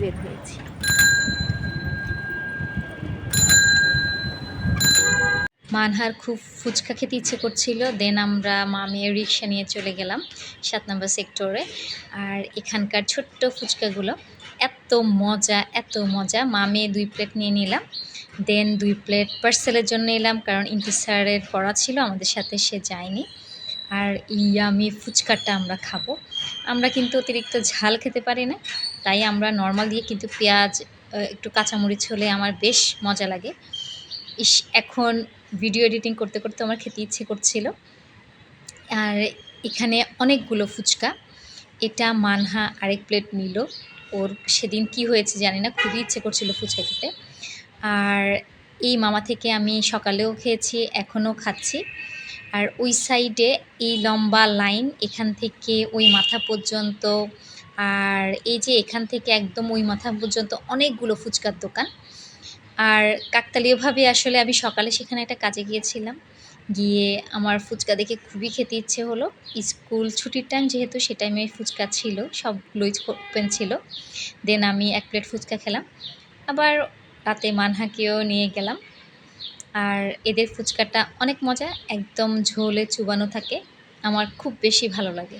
বের হয়েছি। মানহার খুব ফুচকা খেতে ইচ্ছে করছিল দেন আমরা মামিয়ে রিক্সা নিয়ে চলে গেলাম সাত নম্বর সেক্টরে। আর এখানকার ছোট্ট ফুচকাগুলো, এত মজা এত মজা। মামে দুই প্লেট নিয়ে নিলাম দেন দুই প্লেট পার্সেলের জন্য এলাম কারণ ইন্টিসারের পড়া ছিল, আমাদের সাথে সে যায়নি। আর ইয়ামি ফুচকাটা আমরা খাব। আমরা কিন্তু অতিরিক্ত ঝাল খেতে পারি না, তাই আমরা নর্মাল দিয়ে কিন্তু পেঁয়াজ একটু কাঁচামরিচ হলে আমার বেশ মজা লাগে। ইস, এখন ভিডিও এডিটিং করতে করতে আমার খেতে ইচ্ছে করছিল। আর এখানে অনেকগুলো ফুচকা, এটা মানহা আরেক প্লেট নিল। ওর সেদিন কি হয়েছে জানি না, খুবই ইচ্ছে করছিল ফুচকা খেতে। আর এই মামা থেকে আমি সকালেও খেয়েছি, এখনও খাচ্ছি। আর ওই সাইডে এই লম্বা লাইন এখান থেকে ওই মাথা পর্যন্ত আর এই যে এখান থেকে একদম ওই মাথা পর্যন্ত অনেকগুলো ফুচকার দোকান। আর কাকতালীয়ভাবে আসলে আমি সকালে সেখানে একটা কাজে গিয়েছিলাম। গিয়ে আমার ফুচকা দেখে খুবই খেতে ইচ্ছে হলো। স্কুল ছুটির টাইম যেহেতু সে টাইমে ফুচকা ছিল, সবগুলোই ওপেন ছিল। দেন আমি এক প্লেট ফুচকা খেলাম। আবার রাতে মানহাকেও নিয়ে গেলাম। আর এদের ফুচকাটা অনেক মজা একদম ঝোলে চুবানো থাকে। আমার খুব বেশি ভালো লাগে।